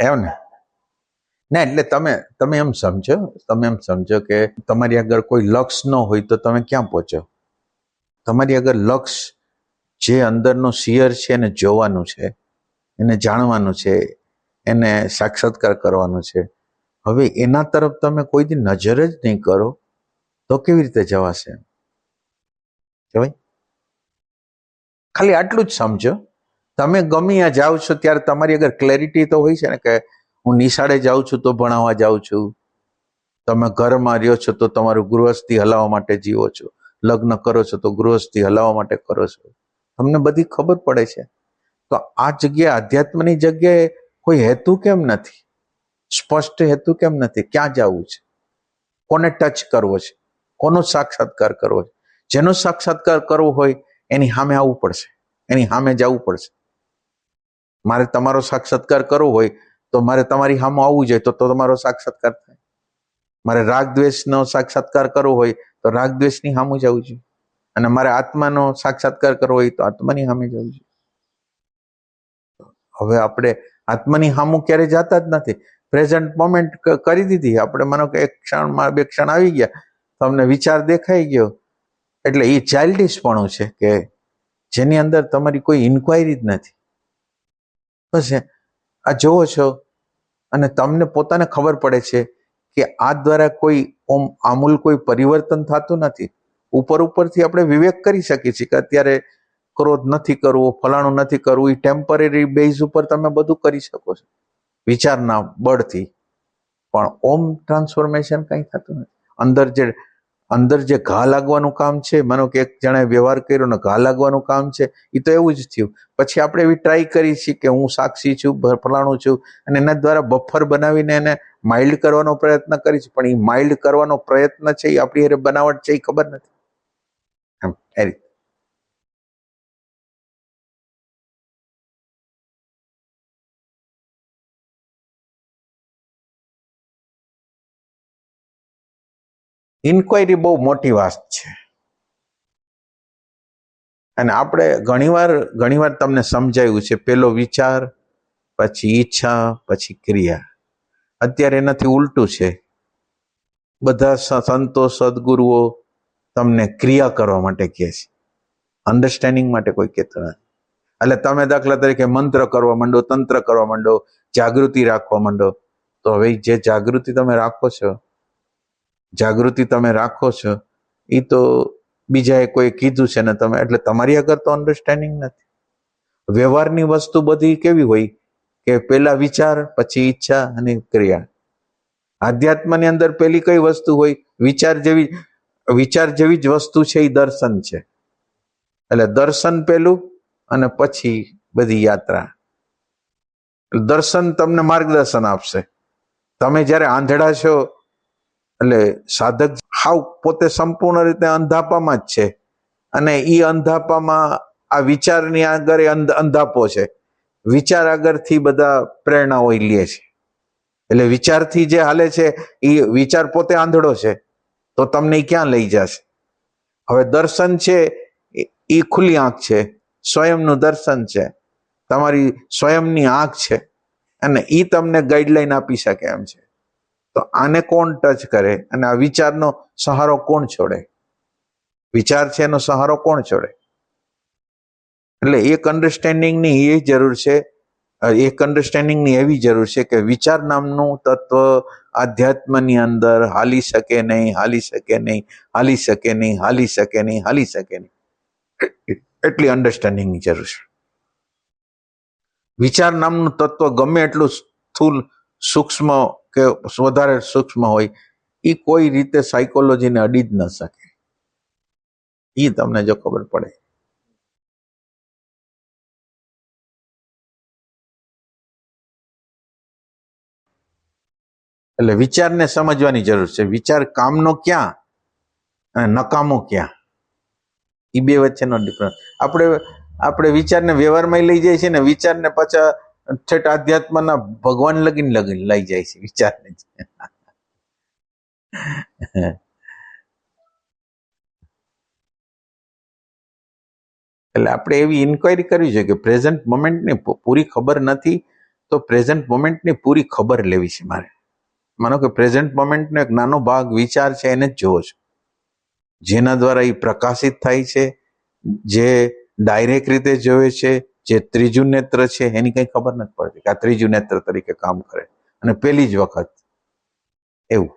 એમ ને ના, એટલે તમે તમે એમ સમજો, તમે એમ સમજો કે તમારી આગળ કોઈ લક્ષ ન હોય તો તમે ક્યાં પહોંચો? તમારી આગળ લક્ષ જે અંદરનો શિયર છે, એને જોવાનું છે, એને જાણવાનું છે, એને સાક્ષાત્કાર કરવાનો છે. હવે એના તરફ તમે કોઈ દી નજર જ નહીં કરો, તો કેવી રીતે જવાશે? કહેવાય ખાલી આટલું જ સમજો. તમે ગમે ત્યાં જાઓ છો, ત્યારે તમારી અગર ક્લેરિટી તો હોય છે ને કે હું નિશાળે જાઉં છું તો ભણાવવા જાઉં છું. તમે ઘરમાં રહ્યો છો તો તમારું ગૃહસ્થી હલાવવા માટે જીવો છો. લગ્ન કરો છો તો ગૃહસ્થી હલાવવા માટે કરો છો. તમને બધી ખબર પડે છે. તો આ જગ્યાએ, આધ્યાત્મની જગ્યાએ કોઈ હેતુ કેમ નથી? સ્પષ્ટ હેતુ કેમ નથી? ક્યાં જવું છે? કોને ટચ કરવો છે? કોનો સાક્ષાત્કાર કરવો છે? જેનો સાક્ષાત્કાર કરવો હોય, એની સામે આવવું પડશે. એની સામે જવું પડશે. મારે તમારો સાક્ષાત્કાર કરવો હોય તો મારે તમારી સામે આવવું જોઈએ તો તો તમારો સાક્ષાત્કાર થાય. મારે રાગ દ્વેષનો સાક્ષાત્કાર કરવો હોય તો રાગ દ્વેષની સામે જવું જોઈએ. અને મારે આત્માનો સાક્ષાત્કાર કરવો હોય તો આત્માની સામે જવું જોઈએ. હવે આપણે આત્માની સામું ક્યારે જાતા જ નથી. પ્રેઝન્ટ મોમેન્ટ કરી દીધી. આપણે માનો કે એક ક્ષણમાં બે ક્ષણ આવી ગયા. તમને વિચાર દેખાઈ ગયો. એટલે એ ચાઇલ્ડિશપણું છે કે જેની અંદર તમારી કોઈ ઇન્ક્વાયરી જ નથી. એ. આ જુઓ છો. અને તમને પોતાને ખબર પડે છે કે આ દ્વારા કોઈ ઓમ આમૂલ કોઈ પરિવર્તન થતું નથી. ઉપર ઉપરથી આપણે વિવેક કરી શકીએ છીએ કે અત્યારે ક્રોધ નથી કરવો, ફલાણું નથી કરવું, એ ટેમ્પરરી બેઝ ઉપર તમે બધું કરી શકો છો. વિચારના બળથી. પણ ઓમ ટ્રાન્સફોર્મેશન કંઈ થતું નથી. અંદર જે અંદર જે ઘા લાગવાનું કામ છે, માનો કે એક જણાએ વ્યવહાર કર્યો ને ઘા લાગવાનું કામ છે એ તો એવું જ થયું. પછી આપણે એવી ટ્રાય કરી છીએ કે હું સાક્ષી છું ફલાણું છું અને એના દ્વારા બફર બનાવીને એને માઇલ્ડ કરવાનો પ્રયત્ન કરી છે. પણ એ માઇલ્ડ કરવાનો પ્રયત્ન છે એ આપણી હારે બનાવટ છે એ ખબર નથી. એમ, એ રીતે. ઇન્ક્વાયરી બહુ મોટી વાત છે. અને આપણે ઘણીવાર ઘણીવાર તમને સમજાયું છે, પેલો વિચાર, પછી ઈચ્છા, પછી ક્રિયા. અત્યારે એનાથી ઉલટું છે. બધા સંતો, સદગુરુઓ તમને ક્રિયા કરવા માટે કહે છે. અન્ડરસ્ટેન્ડિંગ માટે કોઈ કહેતો નથી. એટલે તમે દાખલા તરીકે મંત્ર કરવા માંડો, તંત્ર કરવા માંડો, જાગૃતિ રાખવા માંડો, તો હવે જે જાગૃતિ તમે રાખો છો જાગૃતિ તમે રાખો છો એ તો બીજાએ કોઈ કીધું છે ને તમે, એટલે તમારી આગળ તો અન્ડરસ્ટેન્ડિંગ નથી. વ્યવહારની વસ્તુ બધી કેવી હોય કે પેલા વિચાર, પછી ઈચ્છા અને ક્રિયા. આધ્યાત્મની અંદર પેલી કઈ વસ્તુ હોય? વિચાર જેવી વિચાર જેવી જ વસ્તુ છે એ દર્શન છે. એટલે દર્શન પેલું અને પછી બધી યાત્રા. દર્શન તમને માર્ગદર્શન આપશે. તમે જ્યારે આંધળા છો એટલે સાધક હાવ પોતે સંપૂર્ણ રીતે અંધાપામાં જ છે. અને એ અંધાપામાં આ વિચારની આગળ અંધાપો છે. વિચાર આગળથી બધા પ્રેરણાઓ લે છે. એટલે વિચારથી જે હાલે છે એ વિચાર પોતે આંધળો છે. તો તમને ક્યાં લઈ જશે? હવે દર્શન છે એ ખુલ્લી આંખ છે. સ્વયંનું દર્શન છે. તમારી સ્વયંની આંખ છે. અને એ તમને ગાઈડલાઈન આપી શકે એમ છે. તો આને કોણ ટચ કરે? અને આ વિચારનો સહારો કોણ છોડે? વિચાર છે એનો સહારો કોણ છોડે? એટલે એક અન્ડરસ્ટેન્ડિંગની એ જરૂર છે એક અન્ડરસ્ટેન્ડિંગની એવી જરૂર છે કે વિચાર નામનું તત્વ આધ્યાત્મની અંદર હાલી શકે નહીં, હાલી શકે નહીં, હાલી શકે નહીં, હાલી શકે નહીં, હાલી શકે નહીં. એટલી અન્ડરસ્ટેન્ડિંગની જરૂર છે. વિચાર નામનું તત્વ ગમે એટલું સ્થૂલ, સૂક્ષ્મ કે વધારે સૂક્ષ્મ હોય એ કોઈ રીતે સાયકોલોજીને અડી જ ન શકે. એ તમને જો ખબર પડે. એટલે વિચારને સમજવાની જરૂર છે. વિચાર કામનો ક્યાં અને નકામો ક્યાં? એ બે વચ્ચેનો ડિફરન્સ આપણે આપણે વિચારને વ્યવહારમાં લઈ જઈએ છીએ ને, વિચારને પાછા ઠેઠ આધ્યાત્મના ભગવાન લગીન લગીન લઈ જાય છે, વિચારને. એટલે આપણે એવી ઇન્ક્વાયરી કરવી જોઈએ કે પ્રેઝન્ટ મોમેન્ટની પૂરી ખબર નથી, તો પ્રેઝન્ટ મોમેન્ટની પૂરી ખબર લેવી છે મારે માનો કે પ્રેઝન્ટ મોમેન્ટનો એક નાનો ભાગ વિચાર છે, એને જ જોવો છો જેના દ્વારા એ પ્રકાશિત થાય છે, જે ડાયરેક્ટ રીતે જોવે છે જે ત્રીજું નેત્ર છે, એની કઈ ખબર નથી પડતી કે આ ત્રીજું નેત્ર તરીકે કામ કરે. અને પેલી જ વખત એવું.